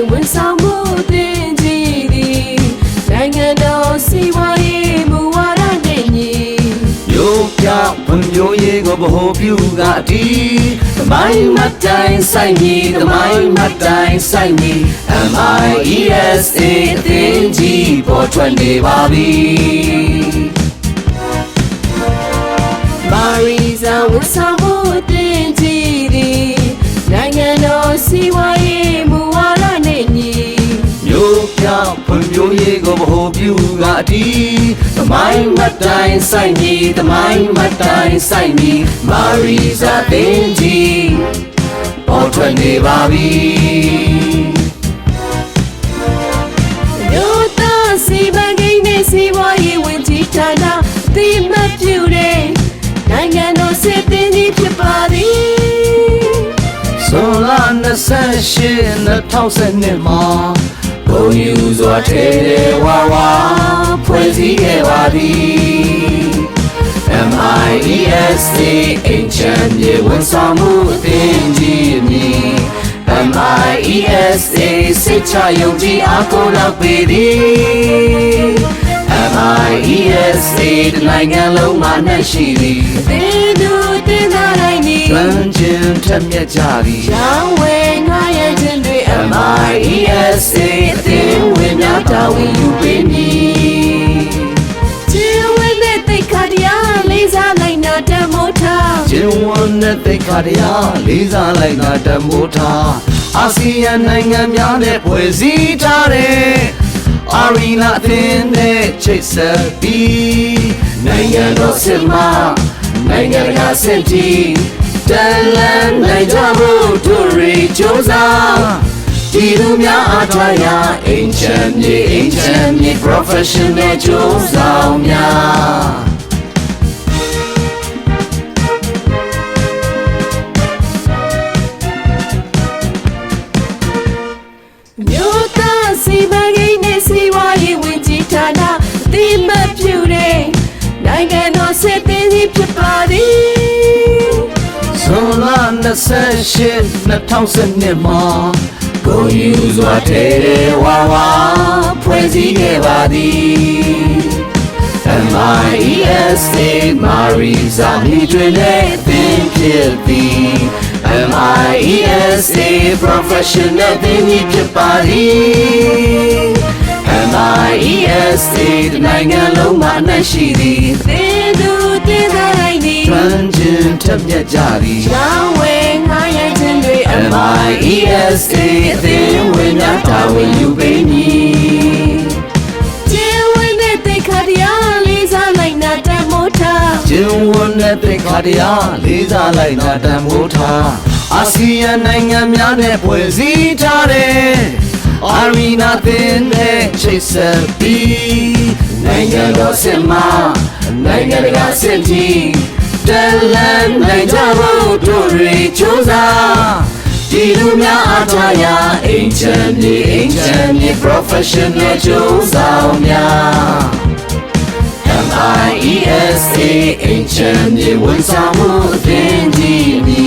ချက်မြေဝန်ဆောင်မှုတင်ကြည်သည်နိုင်ငံတော်စီးပွားရေးမူဝါဒနဲ့ညီမျိုးပြဖွံ့ဖြိုးရေးကိုဗဟိုပြုကအတီးသမိုင်းမတိုင်းဆိုင်မီသမိုင်းမတိုင်းဆိုင်မီ MIESA အသင်းကြီးပေါ်ထွက်နေပါပြီမာရီဇာဝန်ဆောင်မှုတင်ကြည်သည်နိုင်ငံတော်စီးပွား ကိုဗဟိုပြုကအတီးသမိုင်းမတိုင်းဆိုင်မီသမိုင်းမတိုင်းဆိုင်မီမာရီဇာသင်းကြီးပေါ်ထွက်နေပါပြီမြို့သားစီမံကိန်းနဲ့စီးပွားရေးဝန်ကြီးဌာနအသိအမှတ်ပြုတဲ့နိုင်ငံတော်စစ်တင်ကြီးဖြစ်ပါသည်ဇွန်လ28 2012မှာ ဘုံယူစွာထဲတဲ့ဝါဝါဖွဲ့စည်းခဲ့ပါသည် MIESA အင်ချမ်းမြေဝန်ဆောင်မှုအသင်းကြီးအမည် MIESA စိတ်ချယုံကြည်အားကိုးလောက်ပေသည် MIESA တနိုင်ငံလုံးမှာနှက်ရှိသည်သင်သူတင်သားတိုင်းဒီလမ်းချင်းထက်မြက်ကြသည်ရောင်းဝယ်ငှားရမ်းခြင်းတွေအ ထားကျင်းဝန်းတဲ့သိက္ခာတရားလေးစားလိုက်တာတမိုးထားအာဆီယံနိုင်ငံများနဲ့ဖွဲ့စည်းထားတဲ့အာရီနာအသင်းနဲ့ချိတ်ဆက်ပြီးနိုင်ငံတော်စစ်မှနိုင်ငံတကာစစ်တီတန်လန်းနိုင်ကြဖို့တို့ရီကြိုးစားဒီလူများအားထားရာအင်ချမ်းမြေအင်ချမ်းမြေ professional ကြိုးစားများမြို့ နိုင်ငံတော်စစ်တင်ကြီးဖြစ်ပါသည်ဇွန်လ28 2012မှာကိုယူစွာထဲတဲ့ဝါဝါဖွဲ့စည်းခဲ့ပါသည် MIESA မာရီဇာမီတွေနဲ့သင်ဖြစ်သည် MIESA professional သင်ကြီးဖြစ်ပါသည် MIESA တနိုင်ငံလုံးမှာအနှံ့ရှိသည်သင်သူတင်သားတိုင်းဒီကျွမ်းကျင်ထက်မြက်ကြသည်ရောင်းဝယ်ငှားရမ်းခြင်းတွေအမှ MIESA အသင်းဝင်များတာဝန်ယူပေးမည်ကျင်းဝင်းတဲ့တိတ်ခါတရားလေးစားလိုက်နာတမိုးထားကျင်းဝန်းတဲ့သိက္ခာတရားလေးစားလိုက်တာတန်ဖိုးထားအာဆီယံနိုင်ငံများနဲ့ဖွဲ့စည်းထားတဲ့အာရီနာသင်းနဲ့ ချိတ်ဆက်ပြီးနိုင်ငံတော်စစ်မှနိုင်ငံတကာစစ်တီတန်လန်းနိုင်ကြဖို့တို့ရီကြိုးစားဒီလူများအားထားရာအင်ချမ်းမြေအင်ချမ်းမြေ professional ကြိုးစားများ MIESA အင်ချမ်းမြေဝန်ဆောင်မှုအသင်းကြီးမီ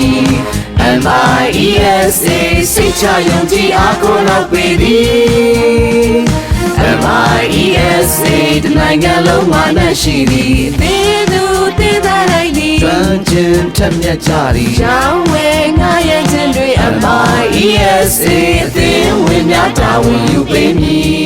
MIESA စိတ်ချယုံကြည်အားကိုးလောက်ပေသည် MIESA တနိုင်ငံလုံးမှာနှက်ရှိသည်သင်သူတင်သားတိုင်းဒီကျွမ်းကျင်ထက်မြက်ကြသည်ရောင်းဝယ်ငှားရမ်းခြင်းတွေအမှ MIESA အသင်းဝင်များတာဝန်ယူပေးမည်